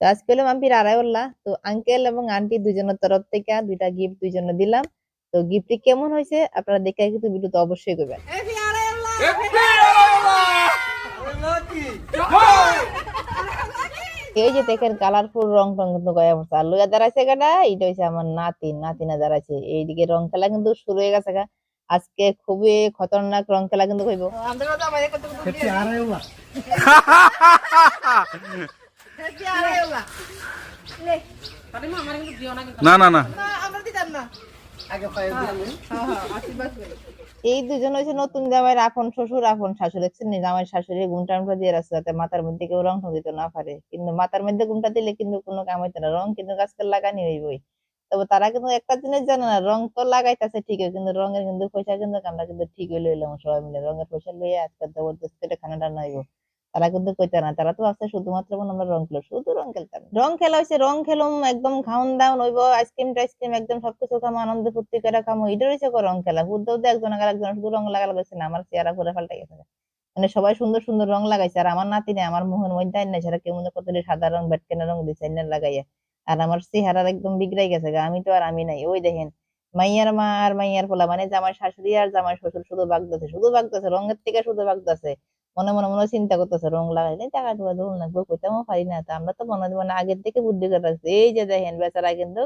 তো আজকে হলো মাম্পির আড়াই উল্লাহ তো আঙ্কেল এবং আন্টি দুজনের তরফ থেকে দুইটা গিফট দুইজনে দিলাম। তো গিফটটি কেমন হয়েছে আপনারা দেখে কিন্তু ভিডিওতে অবশ্যই করবেন। এই যে দেখেন কালারফুল রং টং কিন্তু গয়া পড়ছে আর লইয়া দাঁড়াইছে গাটা এটা হচ্ছে আমার নাতি। নাতি নাতিনা দাঁড়াইছে। এইদিকে রং খেলা কিন্তু শুরু হয়ে গেছে গা। আজকে খুবই খতরনাক রং খেলা কিন্তু হইব। না না না। এই দুজন হচ্ছে নতুন জামাইয়ের আপন শ্বশুর, আপন শাশুড়ি। দেখছেন জামাই শাশুড়ি গুমটা মুটা দিয়ে রাখছে যাতে মাথার মধ্যে কেউ রং দিতে না পারে। কিন্তু মাথার মধ্যে গুমটা দিলে কিন্তু কোনো কাম হইতে না। রং কিন্তু আজকাল লাগানি হইবই। তবে তারা কিন্তু একটা জিনিস জানে না, রং তো লাগাইতেছে ঠিকই, কিন্তু রঙের কিন্তু পয়সা কিন্তু আমরা কিন্তু ঠিক হইলে সবাই মিলে। রঙের পয়সা লইয়া আজকে জবরদস্তি এটা খানাটা নাইব তারা কিন্তু কইতে না, তারা তো আছে শুধুমাত্র মনে আমরা রং খেলো, শুধু রং খেলতাম রং খেলা হয়েছে রং খেলুম, একদম খাওন দাওন হইব, আইসক্রিম টাইসক্রিম একদম সবকিছু খামো, আনন্দ ফুর্তি করে খামো এটা রয়েছে রং খেলা। বুদ্ধ একজন আগে একজন, শুধু রং লাগা লাগাইছে না, আমার চেহারা পুরো পাল্টে গেছে। মানে সবাই সুন্দর সুন্দর রং লাগাইছে, আর আমার নাতি আমার মুখের মধ্যে আইন না সেটা কেমন কত সাদা রং বেটকেনা রং দিছে আইন লাগাইয়া। আর আমার চেহারা একদম বিগড়াই গেছে আমি তো আর আমি নাই, ওই দেখেন, মাইয়ার মা আর মাইয়ার পোলা মানে জামাই শাশুড়ি আর জামাই শ্বশুর শুধু বাগদাছে শুধু বাগদাছে, রঙের থেকে শুধু বাগদাছে। মনে মনে মনে চিন্তা করতেছে, রং লাগাইলে টাকা টুকা ধরুন লাগবে কইতামও পারি না তো, আমরা তো মনে মানে আগের থেকে বুদ্ধি করে রাখছি। এই যে দেখেন বেচারা কিন্তু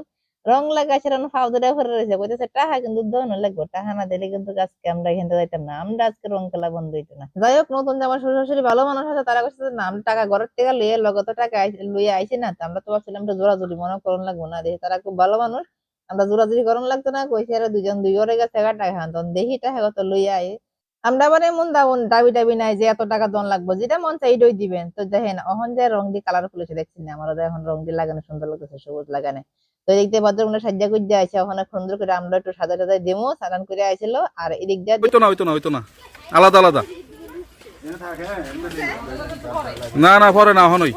রং লাগাইছে রান ফাউ ধরে করে রয়েছে, কইতেছে টাকা কিন্তু দহন লাগবে, টাকা না দিলে কিন্তু আজকে আমরা এখান থেকে যাইতাম না, আমরা আজকে রং খেলা বন্ধ হইতো না। যাই হোক, নতুন জামাই শ্বশুর শাশুড়ি ভালো মানুষ আছে, তারা কইছে না, আমরা টাকা ঘরের থেকে লইয়ে লগত টাকা লইয়ে আইছি না, তো আমরা তো ভাবছিলাম যে জোরাজুরি, মনে করুন লাগবো না, দেখি তারা খুব ভালো মানুষ, আমরা জোরাজুরি করুন লাগতো না, কইছে আর দুজন দুই ওরে গেছে টাকা খান, তখন দেখি টাকা কত লইয়া আই আমরা আবার এমন দাবন দাবি দাবি নাই যে এত টাকা দন লাগবো, যেটা মন চাই এইটাই দিবেন। তো দেখেন, অহন যে রং দিয়ে কালার ফুলেছে দেখছি না? আমার এখন রং দিয়ে লাগানো সুন্দর লাগতেছে, সবুজ লাগানো। তো এদিক দিয়ে ভদ্রমহিলা সাজ্জা করে আইছে ওখানে সুন্দর করে আমরা একটু সাদা টাদা দেবো স্নান করে আইছিল, আর এদিক দিয়ে হইতো না হইতো না হইতো না। আলাদা আলাদা। না না, পরে না, অহনই।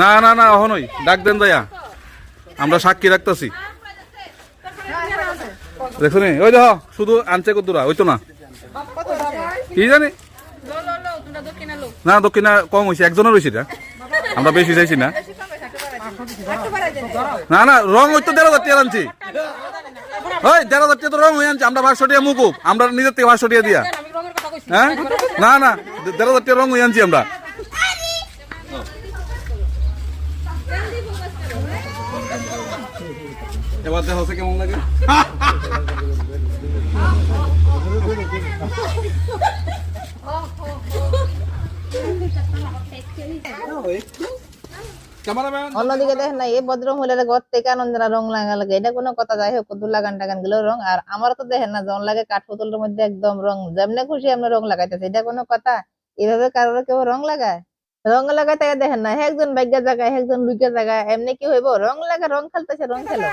না না না, অহনই। ডাক দেন দয়া আমরা সাক্ষী রাখতেছি। দেখো নি, ওই দেখো, শুধু আনছে কদ্দুরা, হইতো না। কি জানি? না দক্ষিণা কম হয়েছে একজনের হয়েছে এটা। আমরা বেশি চাইছি না। না না রং হইতো দেড় হাজার টাকা আনছি। ওই দেড় হাজার টাকা তো রং হয়ে আনছি আমরা পাঁচশো টাকা মুকুব আমরা নিজের থেকে পাঁচশো টাকা দিয়া। হ্যাঁ? না না দেড় হাজার টাকা রং হয়ে আনছি আমরা। এবার দেখা কেমন লাগে। দেখেন না, এই লাগা লাগে এটা কোনো কথা, যাই হোক টাগান গেলেও রং। আর আমার তো দেখেন না লাগে কাঠ পুতুলের মধ্যে একদম রং। যেমনি খুশি রং লাগাইতেছে, এটা কোনো কথা। এভাবে কারোর কেউ রং লাগায়? রং লাগাই দেখেন না একজন বাইকের জায়গায় একজন লুকের জায়গায়, এমনি কি হইব? রং লাগা, রং খেলতেছে, রং খেলো।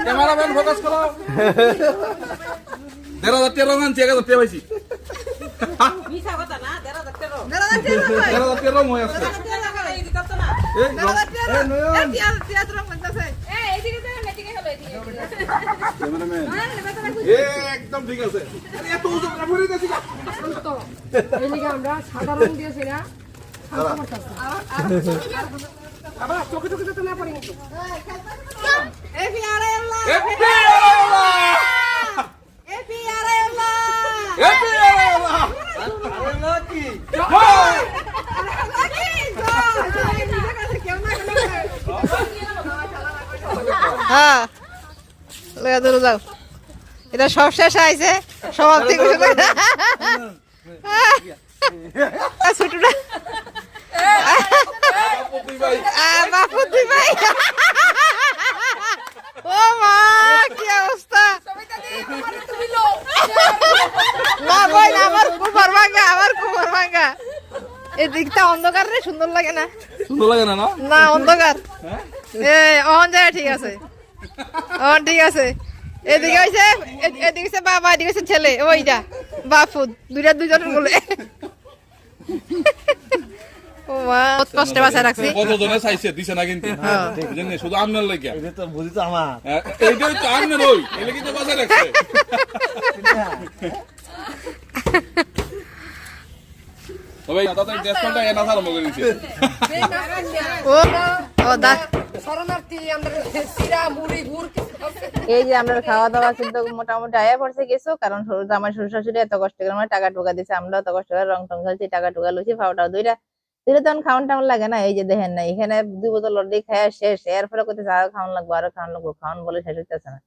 ক্যামেরাম্যান ফোকাস করো দেড় হাজার টাকা রং আনছি এক হাজার টাকা পাইছি দেড় হাজার টাকা রং হয়ে আসছে এই রং- এই নয়ন। এ, একদম ঠিক আছে। এত উঁচু করে ভরে দিয়েছি আমরা সাদা রং দিয়েছি না আবার চোখে চোখে যেতে না পারি কিন্তু! হ্যাঁ। দূরে যাও। এটা সব শেষ আইছে থেকে ছোটটা। বাপু ভাই। ও মা কি অবস্থা? না বই না আমার কুমার ভাঙ্গা আমার কুমার ভাঙ্গা। এই দিকটা অন্ধকার রে সুন্দর লাগে না। সুন্দর লাগে না না? না অন্ধকার। এ অহন যায় ঠিক আছে। অহন ঠিক আছে। এদিকে হইছে এদিকে হইছে বাবা এদিকে হইছে ছেলে। ওইটা বাপু দুইটা দুজন বলে। ও কিন্তু। শুধু আমনের লাগিয়া। বুঝি তো আমার। হ্যাঁ, এইটাই তো আমনের ওই। এলে কিন্তু বাজায় রাখছে। ও ও দা এই যে আমরা খাওয়া দাওয়া কিন্তু মোটামুটি আয়া পড়ছে গেছো, কারণ আমার শ্বশুর শাশুড়ি এত কষ্ট করে আমার টাকা টুকা দিছে আমরা এত কষ্ট করে রং টং খেলছি টাকা টুকা লুচি ফাওটাও দুইটা। দুইটা তখন খাওয়ান টাউন লাগে না, এই যে দেখেন না, এখানে দুই বোতল অলরেডি খাওয়া শেষ, এরপরে কোথায় আরও খাওয়ান লাগবো, আরও খাওয়ান লাগবো, খাওয়ান বলে শেষ হইতেছে না।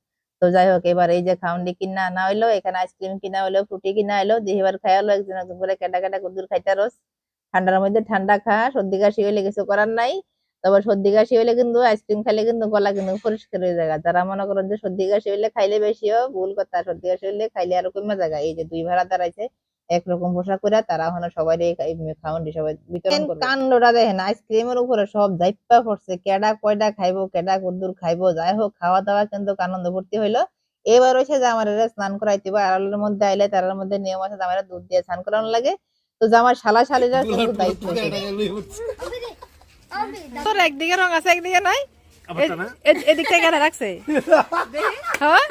তো যাই হোক, এবার এই যে খাউন্ডি কিনা আনা হইল, এখানে আইসক্রিম কিনা হইল, ফ্রুটি কিনা হইল, দিয়ে এবার খাই হলো একজন একজন করে কেটা কেটা কুদুর খাইতে রোজ ঠান্ডার মধ্যে ঠান্ডা খা, সর্দি কাশি হইলে কিছু করার নাই। তবে সর্দি কাশি হইলে কিন্তু আইসক্রিম খাইলে কিন্তু গলা কিন্তু পরিষ্কার হয়ে যায়। যারা মনে করেন যে সর্দি কাশি হইলে খাইলে বেশি বেশিও ভুল কথা সর্দি কাশি হইলে খাইলে আরও কমে জায়গা এই যে দুই ভাড়া দাঁড়াইছে একরকম পোশাক করে তারা ওখানে সবাই খাওয়ান সবাই বিতরণ করবে। কাণ্ডটা দেখেন আইসক্রিমের উপরে সব দায়িত্ব পড়ছে কেডা কয়টা খাইবো কেডা কদ্দুর খাইবো যাই হোক খাওয়া দাওয়া কিন্তু আনন্দ ভর্তি হইল। এবার হচ্ছে যে আমার স্নান করাইতে বা আড়ালের মধ্যে আইলে তার মধ্যে নিয়ম আছে আমার দুধ দিয়ে স্নান করানো লাগে। তো যে আমার শালা শালিরা কিন্তু দায়িত্ব তোর একদিকে রং আছে একদিকে নাই? এদিকটা কেন রাখছে? হ্যাঁ?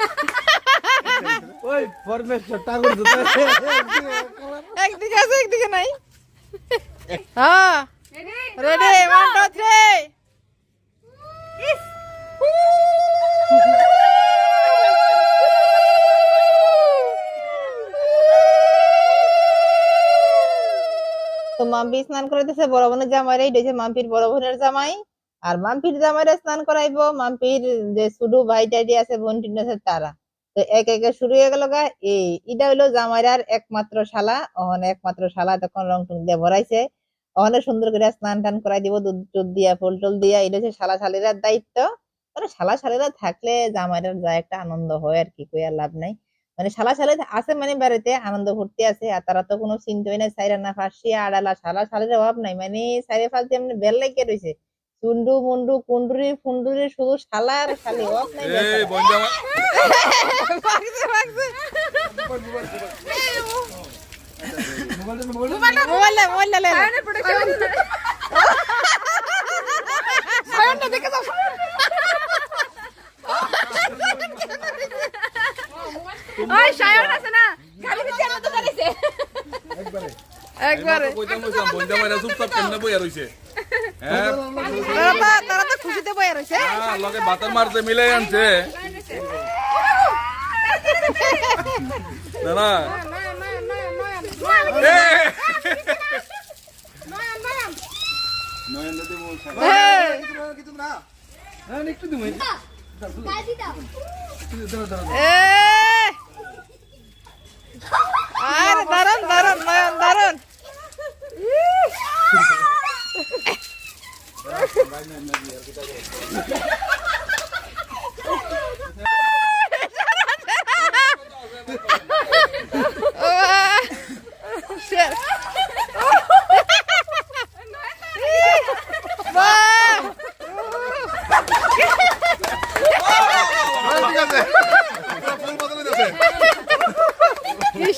ওই পরমেশ্বর ঠাকুর একদিকে আছে একদিকে নাই? হ্যাঁ। Ready one two three Mampi স্নান করাইতেছে, বড় বোনের জামাই রে মাম্পির বড় বোনের জামাই। আর মাম্পির জামাইরে স্নান করাইবো, মাম্পির যে সুডু ভাই টাইডি আছে, বোন আছে, তারা। তো এক একে শুরু হয়ে গেল গা, এই হইল জামাইরার একমাত্র শালা ওখানে একমাত্র শালা তখন রং টং দিয়ে ভরাইছে। ওখানে সুন্দর করে স্নান টান করাই দিব, দুধ টুধ দিয়া, ফুল টুল দিয়া এটা হচ্ছে শালা শালিরার দায়িত্ব। শালা শালিরা থাকলে জামাইরার যা একটা আনন্দ হয় আর কি কই আর লাভ নাই। মানে শালা শালি আছে মানে বাড়িতে আনন্দ ভর্তি আছে আর তারা তো কোনো চিন্তাই নাই সাইরা না ফাঁসিয়া আড়ালা শালা শালির অভাব নাই। মানে সাইরে ফাঁস দিয়ে এমনি বেল লেগে রয়েছে চুন্ডু মুন্ডু কুন্ডুরি ফুন্ডুরি শুধু শালা আর শালি অভাব নাই। বন্ধু দেখে যাও। একবারে। কইতাম কইতাম বন্ধু আমার চুপচাপ কেমনে বইয়া রইছে? হ্যাঁ? তারা তো- তারা তো খুশিতে বয়ে রয়েছে হ্যাঁ, লগে বাতার মারতে মিলে আনছে। না না এ! একটু দিবো দারুণ দারুণ নয়ন দারুণ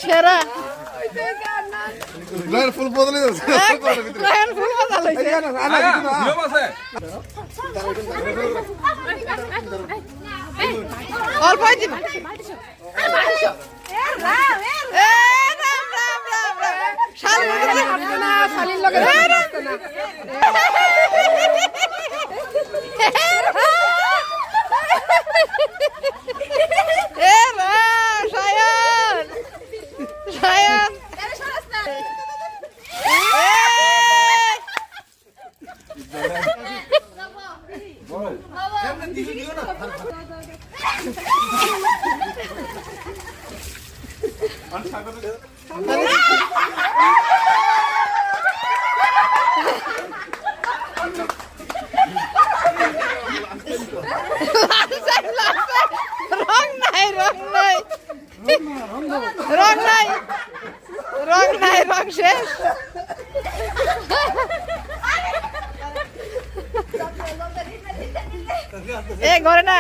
সেরা ফুল বদলে যাচ্ছে নয়ন ফুল মজা লইছে আয়া, নিয়ম আছে অল্প না, শালীর লগে আসতে না। এ রাম, সায়ন সায়ন এই! রং নাই রং নাই রং নাই রং নাই রং শেষ এ ঘরে না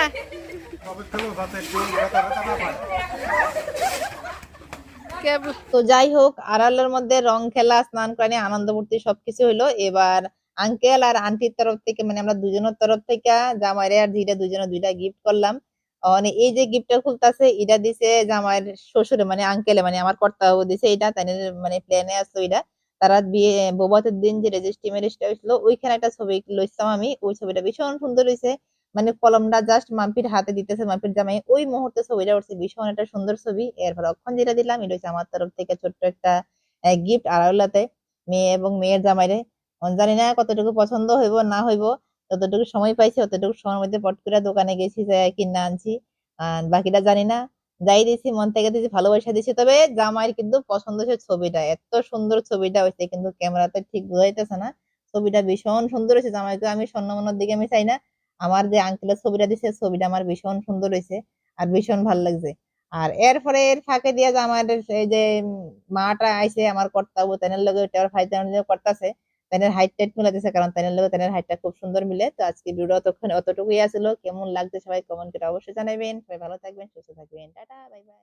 তো যাই হোক, আড়ালের মধ্যে রং, খেলা, স্নান করা নিয়ে আনন্দ ফুর্তি সবকিছু হইল। এবার আঙ্কেল আর আন্টির তরফ থেকে মানে আমরা দুজনের তরফ থেকে, জামাইরে আর দুইটা দুজনে দুইটা গিফট করলাম। মানে এই যে গিফটটা খুলতাছে, এটা দিছে জামাইয়ের শ্বশুরে মানে আঙ্কেলে মানে আমার কর্তাবাবু দিছে এটা, তাই মানে প্লেনে আসলো এটা। তারা বিয়ে, বৌভাতের দিন যে রেজিস্ট্রি ম্যারেজটা হয়েছিল ওইখানে একটা ছবি লইছিলাম আমি, ওই ছবিটা ভীষণ সুন্দর হয়েছে মানে কলমটা জাস্ট মাম্পির হাতে দিতেছে, মাম্পির জামাই ওই মুহূর্তে ছবিটা উঠছে। ভীষণ একটা সুন্দর ছবি। এরপর অক্ষণ যেটা দিলাম, এটা হচ্ছে আমার তরফ থেকে ছোট্ট একটা গিফট আড়ালাতে মেয়ে এবং মেয়ের জামাইরে। জানি না কতটুকু পছন্দ হইব, না হইব, যতটুকু সময় পাইছি ততটুকু সময়ের মধ্যে পট করে দোকানে গেছি, যে, কিনা আনছি। আর বাকিটা জানি না। যাই দিছি, মন থেকে দিছি, ভালোবাসা দিছি, তবে জামাইয়ের কিন্তু পছন্দ হয়েছে ছবিটা। এত সুন্দর ছবিটা হয়েছে, কিন্তু ক্যামেরাতে ঠিক বোঝাইতেছে না। ছবিটা ভীষণ সুন্দর হয়েছে, জামাইকে আমি স্বর্ণমনের দিকে আমি চাই না। আমার যে আঙ্কেলের ছবিটা দিছে, ছবিটা আমার ভীষণ সুন্দর হয়েছে আর ভীষণ ভালো লাগছে। আর এরপরে এর ফাঁকে দিয়ে যে আমার এই যে মাটা আইছে, আমার কর্তাবু তেনের লগে ওটা ফাইজান করতেছে তেনের হাইট টাইট মিলাতেছে কারণ তেনের লগে তেনের হাইটটা খুব সুন্দর মিলে। তো আজকে ভিডিও অতক্ষণ অতটুকুই আসলো কেমন লাগছে সবাই কমেন্ট করে অবশ্যই জানাবেন সবাই ভালো থাকবেন, সুস্থ থাকবেন। Tata, bye bye.